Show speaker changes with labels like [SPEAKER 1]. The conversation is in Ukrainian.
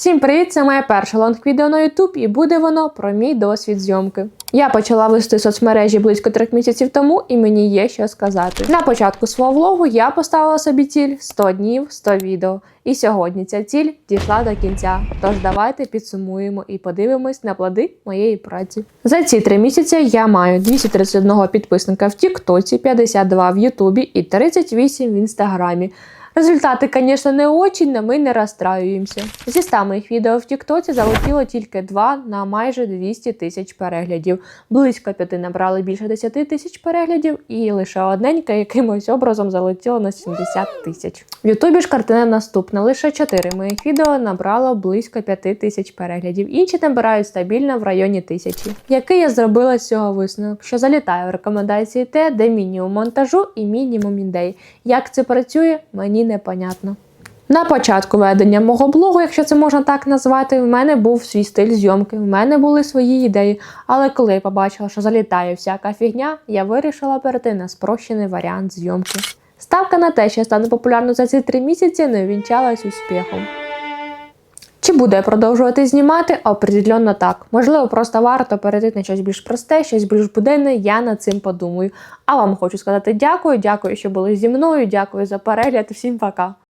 [SPEAKER 1] Всім привіт! Це моє перше лонг-відео на YouTube і буде воно про мій досвід зйомки. Я почала вести соцмережі близько трьох місяців тому, і мені є що сказати. На початку свого влогу я поставила собі ціль 100 днів, 100 відео. І сьогодні ця ціль дійшла до кінця. Тож давайте підсумуємо і подивимось на плоди моєї праці. За ці три місяці я маю 231 підписника в Тіктоці, 52 в Ютубі і 38 в Інстаграмі. Результати, звісно, не очень, але ми не розстраюємося. Зі 100 моїх відео в Тіктоці залетіло тільки 2 на майже 200 тисяч переглядів. Близько п'яти набрали більше 10 тисяч переглядів, і лише одненька якимось образом залетіло на 70 тисяч. В Ютубі ж картина наступна. Лише 4 моїх відео набрало близько 5 тисяч переглядів. Інші набирають стабільно в районі тисячі. Який я зробила з цього висновок? Що залітає в рекомендації те, де мінімум монтажу і мінімум ідей. Як це працює, мені непонятно. На початку ведення мого блогу, якщо це можна так назвати, в мене був свій стиль зйомки, в мене були свої ідеї. Але коли я побачила, що залітає всяка фігня, я вирішила перейти на спрощений варіант зйомки. Ставка на те, що я стану популярною за ці три місяці, не увінчалась успіхом. Чи буду я продовжувати знімати? Определенно так. Можливо, просто варто перейти на щось більш просте, щось більш буденне, я над цим подумаю. А вам хочу сказати дякую, дякую, що були зі мною, дякую за перегляд. Всім пока.